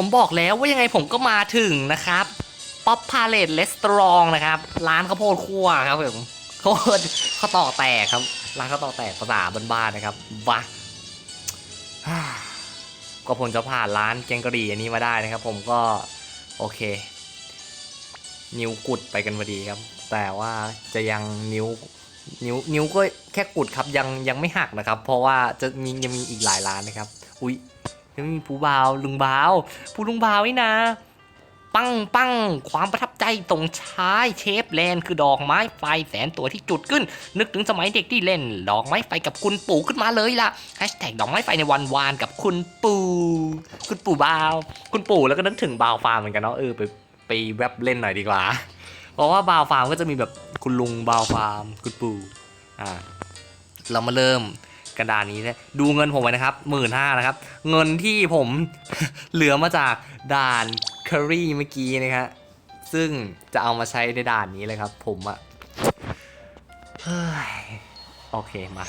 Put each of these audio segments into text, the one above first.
ผมบอกแล้วว่ายังไงผมก็มาถึงนะครับป๊อปพาเลตเลสตรองนะครับ ร้านข้าวโพดคั่วครับผมข้าวโพดข้าวตอแตกครับ ร้านข้าวตอแตกภาษาบ้านๆนะครับบ้าก็ผมจะผ่านร้านแกงกะหรี่อันนี้มาได้นะครับ ผมก็โอเค นิ้วกุดไปกันพอดีครับ แต่ว่าจะยังนิ้วนิ้วนิ้วก็แค่กุดครับยังยังไม่หักนะครับ เพราะว่าจะมียังมีอีกหลายร้านนะครับ อุ้ย ยังมีผู้บ่าวลุงบ่าวผู้ลุงบ่าวนี่นะ ปังปังความประทับใจตรงชายเชฟแลนคือดอกไม้ไฟแสนตัวที่จุดขึ้น นึกถึงสมัยเด็กที่เล่น ดอกไม้ไฟกับคุณปู่ขึ้นมาเลยล่ะแฮชแท็กดอกไม้ไฟในวันวานกับคุณปู่คุณปู่บ่าว คุณปู่แล้วก็นึกถึงบ่าวฟาร์มเหมือนกันเนาะเออไปไปแวบเล่นหน่อยดีกว่า เพราะว่าบ่าวฟาร์มก็จะมีแบบคุณลุงบ่าวฟาร์ม คุณปู่อ่าเรามาเริ่ม กระดานนี้นะดูเงินผมไว้นะครับหมื่นห้านะครับ เงินที่ผมเหลือมาจากด่านเคอรี่เมื่อกี้นะครับซึ่งจะเอามาใช้ในด่านนี้เลยครับ ผมอะเฮ้ยโอเคมา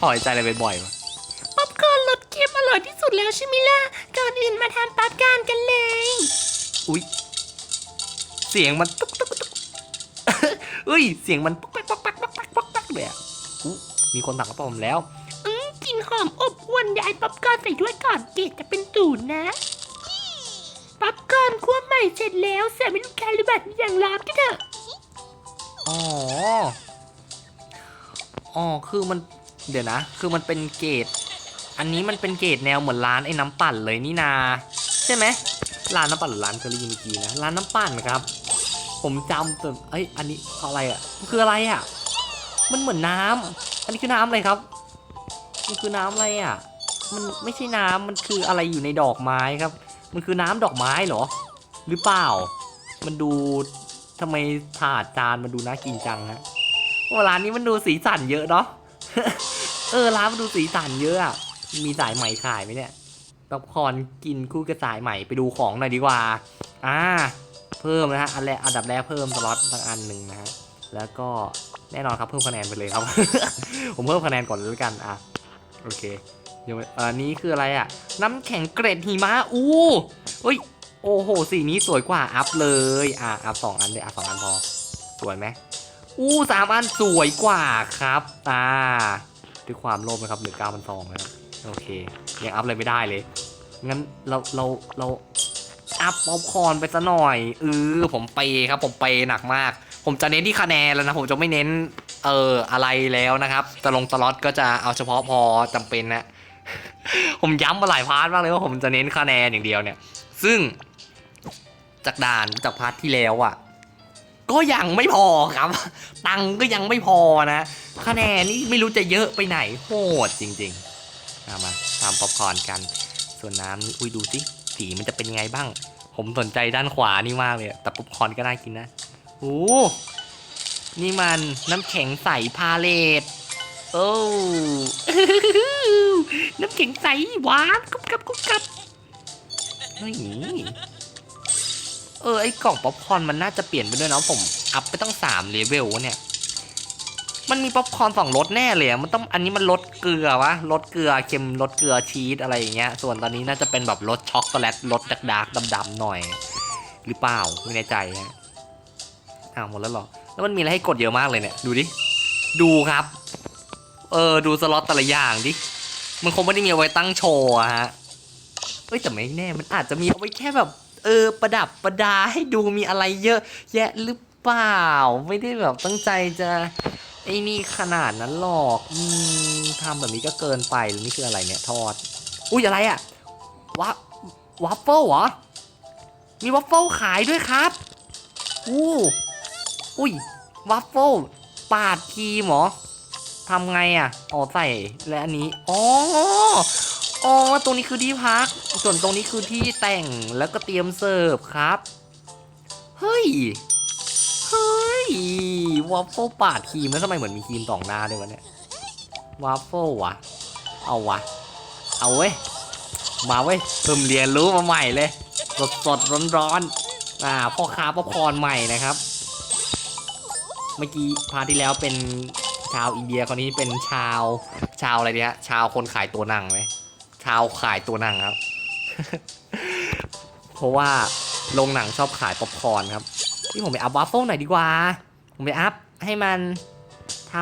ถอยใจอะไรบ่อยๆวะป๊อปคอร์นรสเค็มอร่อยที่สุดแล้วใช่ไหมล่ะ ก่อนอื่นมาทานป๊อปคอร์นกันเลย อุ้ยเสียงมันตุ๊กตุ๊กตุ๊กเอ้ย เสียงมันป๊อกแป๊กป๊อกแป๊กป๊อกแป๊กป๊อกแป๊กเลยอะอุ๊ย มีคนสั่งกระป๋อมแล้ว อืมกลิ่นหอมอบอวนยายป๊อปคอร์นใส่ด้วยก่อนเกรดจะเป็นตูนย์นะป๊อปคอร์นคั่วใหม่เสร็จแล้วเสียไม่ลูกค้าหรือบัตรอย่างร้านกันเถอะอ๋อ อ๋อ คือมัน เดี๋ยวนะ คือมันเป็นเกรดอันนี้มันเป็นเกรดแนวเหมือนร้านไอ้น้ำปั่นเลยนี่นา ใช่ไหม ร้านน้ำปั่นหรือร้านเกะหรี่เมื่อกี้นะ ร้านน้ำปั่นครับ ผมจำแต่เอ้ย อันนี้อะไรอะมันคืออะไรอะ มันเหมือนน้ำ อันนี้คือน้ำอะไรครับมันคือน้ำอะไรอะ มันไม่ใช่น้ำมันคืออะไรอยู่ในดอกไม้ครับ มันคือน้ำดอกไม้เหรอ หรือเปล่า มันดูทำไมถาดจานมันดูน่ากินจังฮะว่าร้านนี้มันดูสีสันเยอะเนาะเออร้านมันดูสีสันเยอะอะมีสายไหมขายไหมเนี่ยป๊อปคอนกินคู่กับสายไหมไปดูของหน่อยดีกว่า อ่า เพิ่มนะฮะ อันแรกอันดับแรกเพิ่มสล็อตสักอันหนึ่งนะฮะ แล้วก็ แน่นอนครับเพิ่มคะแนนไปเลยครับ ผมเพิ่มคะแนนก่อนเลยแล้วกันอะโอเคเดี๋ยวอันนี้คืออะไรอะ น้ำแข็งเกรดหิมะอู้เฮ้ยโอ้โหสีนี้สวยกว่าอัพเลยอะอัพสองอันเลยอะสองอันพอสวยไหมอู้สามอันสวยกว่าครับตาด้วยความโลภนะครับเหลือเก้าพันสองนะครับโอเคยังอัพเลยไม่ได้เลยงั้นเราเราเราอัพป๊อปคอร์นไปซะหน่อยเออผมเปย์ครับผมเปย์หนักมาก ผมจะเน้นที่คะแนนแล้วนะผมจะไม่เน้นเอออะไรแล้วนะครับตะลงตลอดก็จะเอาเฉพาะพอจำเป็นนะ ผมย้ำมาหลายพาร์ทมากเลยว่าผมจะเน้นคะแนนอย่างเดียวเนี่ย ซึ่งจากด่านจากพาร์ทที่แล้วอะ ก็ยังไม่พอครับ ตังก็ยังไม่พอนะคะแนนนี่ไม่รู้จะเยอะไปไหนโหดจริงๆามาทำป๊อปคอนกัน ส่วนน้ำนี่อุ้ยดูสิสีมันจะเป็นยังไงบ้าง ผมสนใจด้านขวานี่มากเลยแต่ป๊อปคอนก็น่ากินนะ โอ้นี่มันน้ำแข็งใสพาเลตโอ้น้ำแข็งใสหวานกรุบกรับกรุบกรับเฮ้ยเออไอ้กล่องป๊อปคอนมันน่าจะเปลี่ยนไปด้วยเนาะผม อัพไปตั้งสามเลเวลเนี่ย มันมีป๊อปคอนสองรสแน่เลยมันต้องอันนี้มันรสเกลือวะรสเกลือเค็มรสเกลือชีสอะไรอย่างเงี้ย ส่วนตอนนี้น่าจะเป็นแบบรสช็อกโกแลตรสดาร์กดำๆหน่อย หรือเปล่าไม่แน่ใจฮะ อ้าวหมดแล้วหรอ แล้วมันมีอะไรให้กดเยอะมากเลยเนี่ย ดูดิ ดูครับ เออ ดูสล็อตแต่ละอย่างดิ มันคงไม่ได้มีเอาไว้ตั้งโชว์อะฮะ เอ้ยแต่ไม่แน่ มันอาจจะมีเอาไว้แค่แบบ เออ ประดับประดาให้ดูมีอะไรเยอะแยะหรือเปล่า ไม่ได้แบบตั้งใจจะไอ้นี่ขนาดนั้นหรอกอืมทำแบบนี้ก็เกินไปหรือนี่คืออะไรเนี่ยทอด อุ้ยอะไรอะวะวัฟเฟิลเหรอ มีวัฟเฟิลขายด้วยครับ อู้ อุ้ยวัฟเฟิลปาดครีมหรอทำไงอะอ๋อใส่และอันนี้อ๋ออ๋อตรงนี้คือที่พัก ส่วนตรงนี้คือที่แต่งแล้วก็เตรียมเสิร์ฟครับ เฮ้ย เฮ้ยวอฟเฟิลปาดครีมแล้วทำไมเหมือนมีครีมสองหน้าด้วยวะเนี่ยวอฟเฟิลวะเอาวะ เอาเว้ย มาเว้ยเพิ่มเรียนรู้มาใหม่เลย สดสดร้อนร้อนอ่าพ่อค้าป๊อปคอร์นใหม่นะครับ เมื่อกี้พาที่แล้วเป็นชาวอินเดียคนนี้เป็นชาว ชาวอะไรเนี่ยชาวคนขายตัวหนังไหมชาวขายตัวหนังครับ เพราะว่าโรงหนังชอบขายป๊อปคอร์นครับที่ผมไปอัพวัฟเฟิลหน่อยดีกว่า ผมไปอัพให้มันท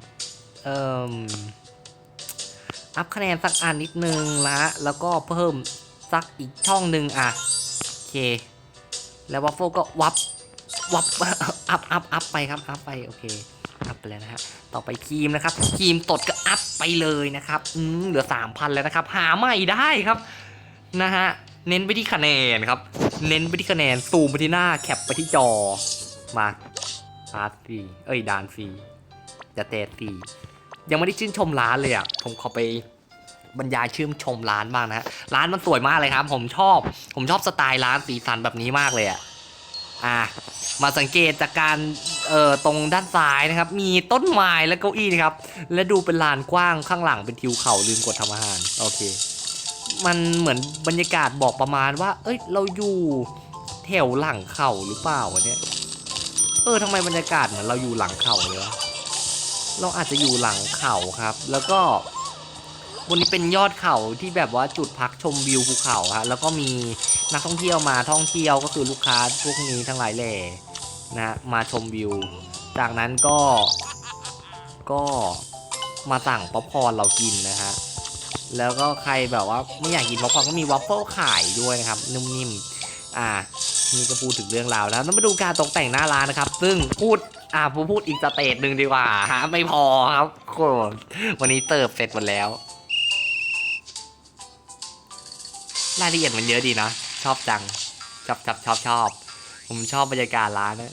ำเอ่ออัพคะแนนสักอันนิดนึงละแล้วก็เพิ่มสักอีกช่องหนึ่งอะโอเค แล้ววัฟเฟิลก็วับ วับอัพอัพอัพไปครับอัพไปโอเคอัพไปแล้วนะฮะต่อไปครีมนะครับครีมตดก็อัพไปเลยนะครับอืมเหลือสามพันแล้วนะครับ หาใหม่ได้ครับนะฮะเน้นไปที่คะแนนครับ เน้นไปที่คะแนนซูมไปที่หน้าแคปไปที่จอมาพาร์ทฟรีเอ้ยดานฟรีจะเตะฟรียังไม่ได้ชื่นชมร้านเลยอะผมขอไปบรรยายชื่นชมร้านบ้างนะฮะร้านมันสวยมากเลยครับ ผมชอบ ผมชอบสไตล์ร้านสีสันแบบนี้มากเลยอะ อะมาสังเกตจากการเอ่อตรงด้านซ้ายนะครับ มีต้นไม้และเก้าอี้นะครับ และดูเป็นลานกว้างข้างหลังเป็นทิวเขาลืมกดทำอาหารโอเค มันเหมือนบรรยากาศบอกประมาณว่า เอ้ยเราอยู่แถวหลังเขาหรือเปล่าวะเนี่ยเออทำไมบรรยากาศเหมือนเราอยู่หลังเขาเลยวะเราอาจจะอยู่หลังเขาครับ แล้วก็ บนนี้เป็นยอดเขาที่แบบว่าจุดพักชมวิวภูเขาฮะแล้วก็มีนักท่องเที่ยวมาท่องเที่ยวก็คือลูกค้าพวกนี้ทั้งหลายแหล่นะมาชมวิว จากนั้นก็ก็มาสั่งป๊อปคอร์นเรากินนะฮะแล้วก็ใครแบบว่าไม่อยากกินป๊อปคอร์นก็มีวัฟเฟิลขายด้วยนะครับนุ่มนิ่มอ่านี่ก็พูดถึงเรื่องราวแล้วแล้วมาดูการตกแต่งหน้าร้านนะครับ ซึ่งพูดอ่าผมพูดอีกสเตจหนึ่งดีกว่าฮะไม่พอครับโควันนี้เติบเสร็จหมดแล้ว รายละเอียดมันเยอะดีนะ ชอบจัง ชอบชอบชอบชอบ ผมชอบบรรยากาศร้านนะ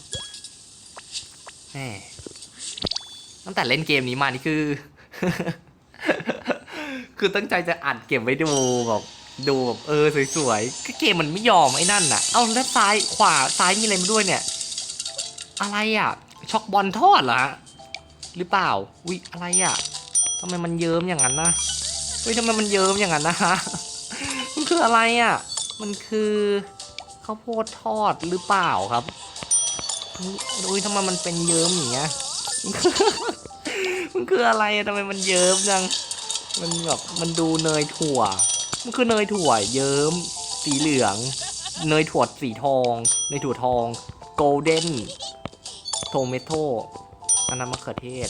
แหมตั้งแต่เล่นเกมนี้มานี่คือ คือตั้งใจจะอัดเก็บไว้ดูแบบดูแบบเออสวยๆก็เกมมันไม่ยอมไอ้นั่นน่ะ เอาแล้วซ้ายขวาซ้ายมีอะไรมาด้วยเนี่ย อะไรอะ ช็อกบอลทอดเหรอฮะหรือเปล่า อุ๊ยอะไรอะทำไมมันเยิ้มอย่างนั้นนะเฮ้ยทำไมมันเยิ้มอย่างนั้นนะฮะ คืออะไรอะ มันคือข้าวโพดทอดหรือเปล่าครับอุ๊ยอุ้ยทำไมมันเป็นเยิ้มอย่างเงี้ย มันคืออะไรอะทำไมมันเยิ้มจัง มันแบบมันดูเนยถั่ว มันคือเนยถั่วเยิ้ม สีเหลือง เนยถั่วสีทอง เนยถั่วทอง โกลเด้น โทเมโตอันนั้นมะเขือเทศ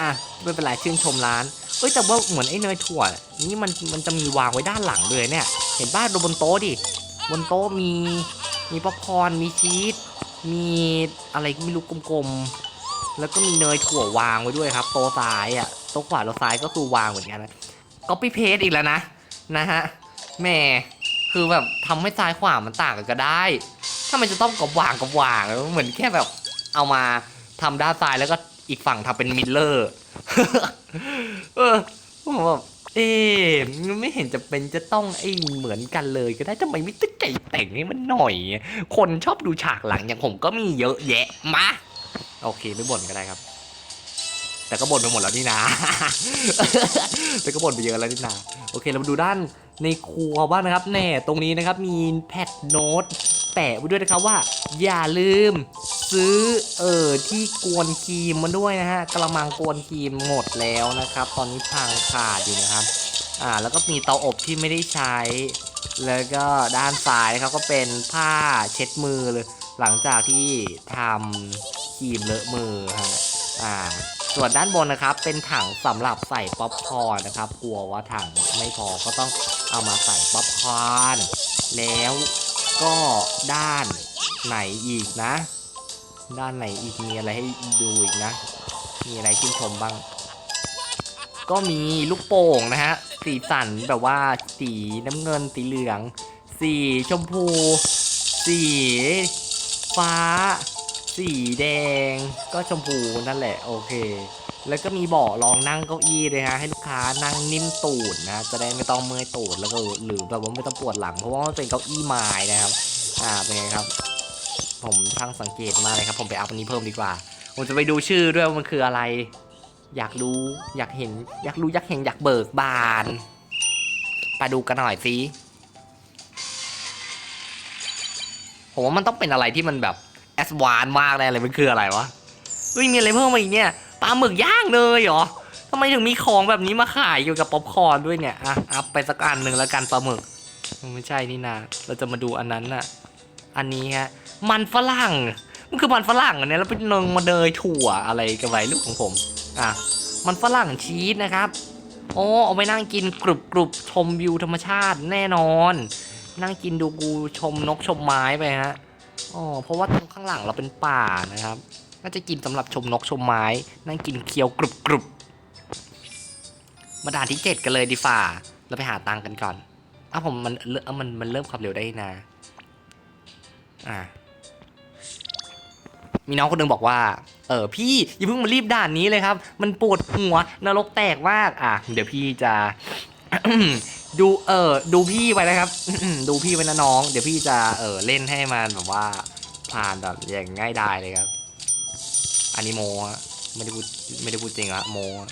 อะ ไม่เป็นไรชื่นชมร้าน เอ้ยแต่ว่าเหมือนไอ้เนยถั่ว นี่มันมันจะมีวางไว้ด้านหลังเลยเนี่ย เห็นบ้านดูบนโต๊ะดิ บนโต๊ะมีมีป๊อปคอร์นมีชีสมีอะไรก็ไม่รู้กลมๆ แล้วก็มีเนยถั่ววางไว้ด้วยครับ โต๊ะซ้ายอะโต๊ะขวาโต๊ะซ้ายก็คือวางเหมือนกันนะก็ไปเพจอีกแล้วนะนะฮะแม่คือแบบทำให้ซ้ายขวามันต่างกันก็ได้ถ้ามันจะต้องกับวางกับวางเหมือนแค่แบบเอามาทำด้านซ้ายแล้วก็ อีกฝั่งทำเป็นมิลเลอร์เออผมแบบเอ๊ะไม่เห็นจะเป็นจะต้องไอ้เหมือนกันเลยก็ได้ทำไมไม่ตั้งใจแต่งให้มันหน่อย คนชอบดูฉากหลังอย่างผมก็มีเยอะแยะมาโอเคไม่บ่นก็ได้ครับ แต่ก็บ่นไปหมดแล้วนี่นะแต่ก็บ่นไปเยอะแล้วนี่นะโอเคเรามาดูด้านในครัวบ้างนะครับ แน่ตรงนี้นะครับมีแพดโน้ตแปะไว้ด้วยนะครับว่า อย่าลืม ซื้อเออที่กวนครีมมาด้วยนะฮะกระมังกวนครีมหมดแล้วนะครับ ตอนนี้ทางขาดอยู่นะครับอ่าแล้วก็มีเตาอบที่ไม่ได้ใช้ แล้วก็ด้านซ้ายนะครับก็เป็นผ้าเช็ดมือเลยหลังจากที่ทำครีมเลอะมือฮะอ่าส่วนด้านบนนะครับเป็นถังสำหรับใส่ป๊อปคอร์นนะครับ กลัวว่าถังไม่พอก็ต้องเอามาใส่ป๊อปคอร์นแล้วก็ด้านไหนอีกนะ ด้านไหนอีกมีอะไรให้ดูอีกนะ มีอะไรชื่นชมบ้าง ก็มีลูกโป่งนะฮะ สีสันแบบว่าสีน้ำเงินสีเหลือง สีชมพู สีฟ้า สีแดง ก็ชมพูนั่นแหละโอเค แล้วก็มีเบาะรองนั่งเก้าอี้เลยฮะให้ลูกค้านั่งนิ่มตูดนะ จะได้ไม่ต้องเมื่อยตูดแล้วก็หรือแบบว่าไม่ต้องปวดหลังเพราะว่ามันเป็นเก้าอี้ไม้นะครับ อ่าเป็นไงครับ ผมช่างสังเกตมากเลยครับ ผมไปอัพอันนี้เพิ่มดีกว่า ผมจะไปดูชื่อด้วยว่ามันคืออะไร อยากรู้อยากเห็น อยากรู้อยากเห็นอยากเบิกบานไปดูกันหน่อยสิผมว่ามันต้องเป็นอะไรที่มันแบบแอดวานมากแน่เลยมันคืออะไรวะเฮ้ยมีอะไรเพิ่มมาอีกเนี่ยปลาหมึกย่างเลยเหรอทำไมถึงมีของแบบนี้มาขายอยู่กับป๊อปคอร์นด้วยเนี่ยอะอัพไปสักอันหนึ่งแล้วกันปลาหมึก ไม่ใช่นี่นาเราจะมาดูอันนั้นน่ะ อันนี้ฮะมันฝรั่งมันคือมันฝรั่งอันนี้แล้วเป็นนงมาเดยถั่วอะไรกันไว้ลูกของผมอะมันฝรั่งชีสนะครับโอ้เอาไปนั่งกินกรุบกรุบชมวิวธรรมชาติแน่นอน นั่งกินดูกูชมนกชมไม้ไปฮะอ๋อเพราะว่าตรงข้างหลังเราเป็นป่านะครับน่าจะกินสำหรับชมนกชมไม้ นั่งกินเคี้ยวกรุบกรุบมาด่านที่เจ็ดกันเลยดีฝ่าเราไปหาตังกันก่อนอ้าวผมมันเริ่มมันมันเริ่มความเร็วได้นะ อ่ามีน้องคนหนึงบอกว่า เออพี่อย่าเพิ่งมารีบด่านนี้เลยครับ มันปวดหัวนรกแตกมาก อะ เดี๋ยวพี่จะ ดูเออดูพี่ไว้นะครับ ดูพี่ไว้นะน้อง เดี๋ยวพี่จะเออเล่นให้มันแบบว่าผ่านแบบอย่างง่ายดายเลยครับ อันนี้โมะไม่ได้พูดไม่ได้พูดจริงอะโมะ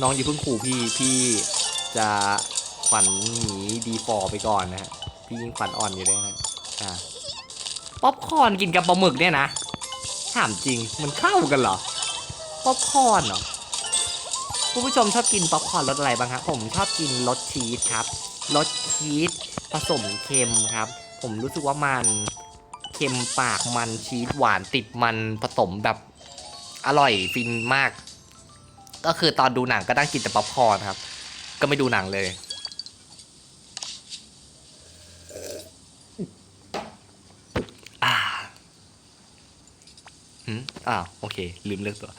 น้องอย่าเพิ่งขู่พี่พี่จะขวัญหนีดีฟอร์ไปก่อนนะฮะ พี่ยิงขวัญอ่อนอยู่ด้วยนะอ่าป๊อปคอร์นกินกับปลาหมึกเนี่ยนะถามจริงมันเข้ากันเหรอป๊อปคอร์นเหรอคุณผู้ชมชอบกินป๊อปคอร์นรสอะไรบ้างครับผมชอบกินรสชีสครับรสชีสผสมเค็มครับ ผมรู้สึกว่ามันเค็มปากมันชีสหวานติดมันผสมแบบอร่อยฟินมาก ก็คือตอนดูหนังก็นั่งกินแต่ป๊อปคอร์นครับ ก็ไม่ดูหนังเลย หืมอ้าวโอเค ลืมเลือกตัว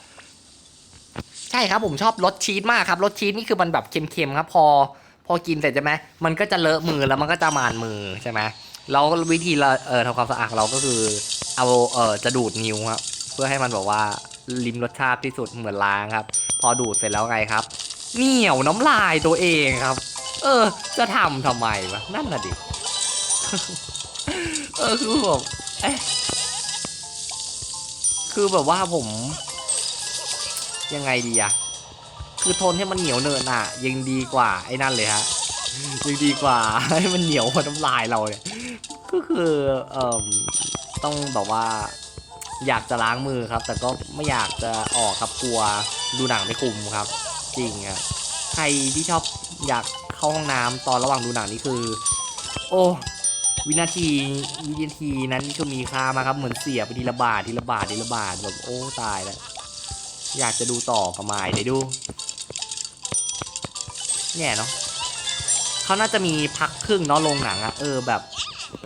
ใช่ครับผมชอบรสชีสมากครับรสชีสนี่คือมันแบบเค็มๆครับ พอ พอกินเสร็จใช่ไหมมันก็จะเลอะมือแล้วมันก็จะมานมือใช่ไหมแล้ววิธีเราเออทำความสะอาดเราก็คือ เอาเออจะดูดนิ้วครับเพื่อให้มันแบบว่าลิ้มรสชาติที่สุดเหมือนล้างครับ พอดูดเสร็จแล้วไงครับเหนียวน้ำลายตัวเองครับ เออ จะทำทำไมวะนั่นน่ะดิ เออคือแบบเอ๊ะ คือแบบว่าผม ยังไงดีอะคือทนให้มันเหนียวเนินอะยังดีกว่าไอ้นั่นเลยฮะยังดีกว่าให้มันเหนียวกว่าน้ำลายเราเนี่ยก็คือเอ่อต้องแบบว่า อยากจะล้างมือครับ แต่ก็ไม่อยากจะออกครับกลัวดูหนังไม่คุมครับ จริงครับใครที่ชอบอยากเข้าห้องน้ำตอนระหว่างดูหนังนี่คือ โอ้ วินาทีวินาทีนั้นนี่คือมีค่ามากครับเหมือนเสียไปทีละบาททีละบาททีละบาทแบบโอ้ตายแล้วอยากจะดูต่อกับมายเดี๋ยวดูเนี่ยเนาะเขาน่าจะมีพักครึ่งเนาะโรงหนังอะเออแบบ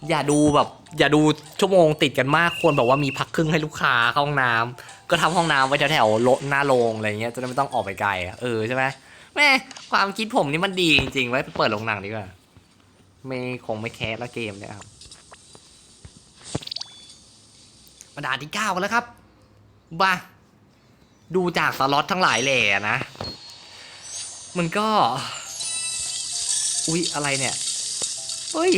อย่าดูแบบ อย่าดูชั่วโมงติดกันมากควรแบบว่ามีพักครึ่งให้ลูกค้าเข้าห้องน้ำก็ทำห้องน้ำไว้แถวๆโลหน้าโรงอะไรเงี้ยจะได้ไม่ต้องออกไปไกลอะเออใช่ไหมแม่ความคิดผมนี่มันดีจริงๆไว้ไปเปิดโรงหนังดีกว่า ไม่คงไม่แคสละเกมเนี่ยครับมาด่านที่เก้าแล้วครับบ้าดูจากสล็อตทั้งหลายแหล่นะ มันก็ อุ๊ย อะไรเนี่ยเฮ้ย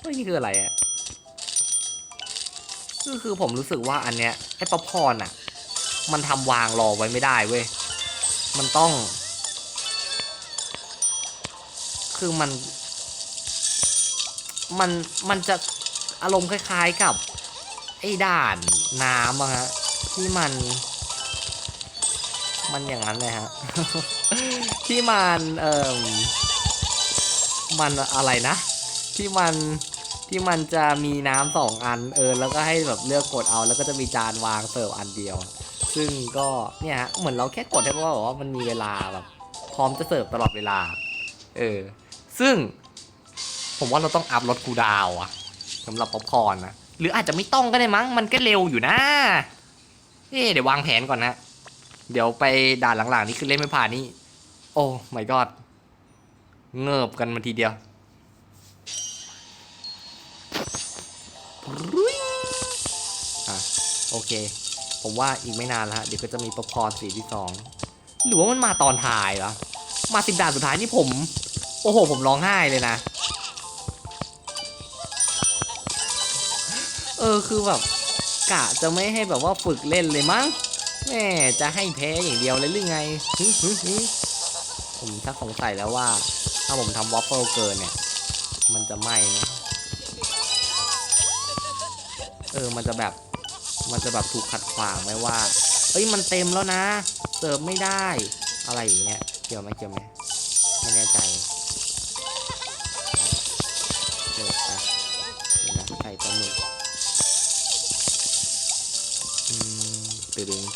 เฮ้ย นี่คืออะไรอะ่ะก็คือผมรู้สึกว่าอันเนี้ยไอ้ป๊อปคอร์นอะ มันทำวางรอไว้ไม่ได้เว้ย มันต้อง คือมัน มันมันจะอารมณ์คล้าย ๆกับ ไอ้ด่านน้ำอะฮะที่มัน มันอย่างนั้นเลยฮะ ที่มันเอ่มมันอะไรนะ ที่มันที่มันจะมีน้ำสองอันเออแล้วก็ให้แบบเลือกกดเอา แล้วก็จะมีจานวางเสิร์ฟอันเดียว ซึ่งก็เนี่ยฮะเหมือนเราแค่กดให้เพราะว่าแบบว่ามันมีเวลาแบบพร้อมจะเสิร์ฟตลอดเวลา เออ ซึ่ง ผมว่าเราต้องอัพรถกูดาวอะสำหรับป๊อปคอร์นนะ หรืออาจจะไม่ต้องก็ได้มั้ง มันก็เร็วอยู่นะ เอ๊เดี๋ยววางแผนก่อนนะ เดี๋ยวไปด่านหลังๆนี่คือเล่นไม่ผ่านนี่ โอ้ my god เงิบกันมาทีเดียวอะโอเค ผมว่าอีกไม่นานแล้วฮะ เดี๋ยวก็จะมีป๊อปคอร์นสีที่สอง หรือว่ามันมาตอนท้ายเหรอมาสิบด่านสุดท้ายนี่ผม โอ้โห ผมร้องไห้เลยนะ เออคือแบบกะจะไม่ให้แบบว่าฝึกเล่นเลยมั้งแม่จะให้แพ้อย่างเดียวเลยหรือไงผมถ้าสงสัยแล้วว่า ถ้าผมทำวอฟเฟิลเกินเนี่ย มันจะไหม้นะเออมันจะแบบ มันจะแบบถูกขัดขวางไหมว่าเอ้ยมันเต็มแล้วนะ เสิร์ฟไม่ได้ อะไรอย่างเงี้ยเกี่ยวไหมเกี่ยวไหมไม่แน่ใจ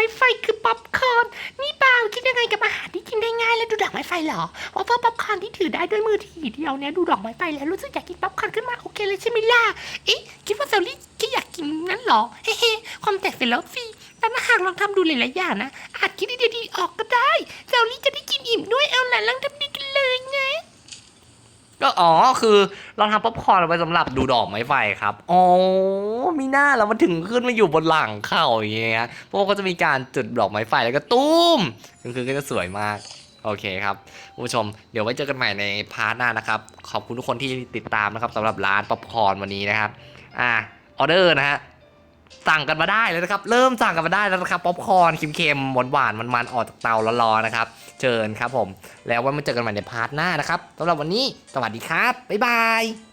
ม้ไฟคือป๊อปคอร์นนี่เปล่าคิดยังไงกับอาหารที่กินได้ง่ายแล้วดูดอกไม้ไฟเหรอเพราะว่าป๊อปคอร์นที่ถือได้ด้วยมือทีเดียวเนี่ยดูดอกไม้ไฟแล้วรู้สึกอยากกินป๊อปคอร์นขึ้นมาโอเคเลยใช่ไหมล่ะเอ๊ะคิดว่าเซลลี่แค่อยากกินนั้นเหรอเฮ้เฮ้ความแตกเสร็จแล้วสิแต่ถ้าหากลองทำดูหลายๆอย่างนะอาจคิดไอเดียดีออกก็ได้เซลลี่จะได้กินอิ่มด้วยเอาล่ะลองทำดีกันเลยนะ ก็อ๋อคือเราทำป๊อปคอร์นเอาไว้สำหรับดูดอกไม้ไฟครับอ๋อมีหน้าเรามันถึงขึ้นมาอยู่บนหลังเข่าอย่างเงี้ยพว่าก็จะมีการจุดดอกไม้ไฟแล้วก็ตุ้มคือก็จะสวยมากโอเคครับผู้ชมเดี๋ยวไว้เจอกันใหม่ในพาร์ทหน้านะครับขอบคุณทุกคนที่ติดตามนะครับสำหรับร้านป๊อปคอร์นวันนี้นะครับอ่าออเดอร์นะฮะ สั่งกันมาได้เลยนะครับ เริ่มสั่งกันมาได้แล้วนะครับป๊อปคอร์นเค็มๆหวานๆมันๆออกจากเตาร้อนๆนะครับ เชิญครับผม แล้วไว่ามาเจอกันใหม่ในพาร์ทหน้านะครับสำหรับวันนี้ สวัสดีครับ บ๊ายบาย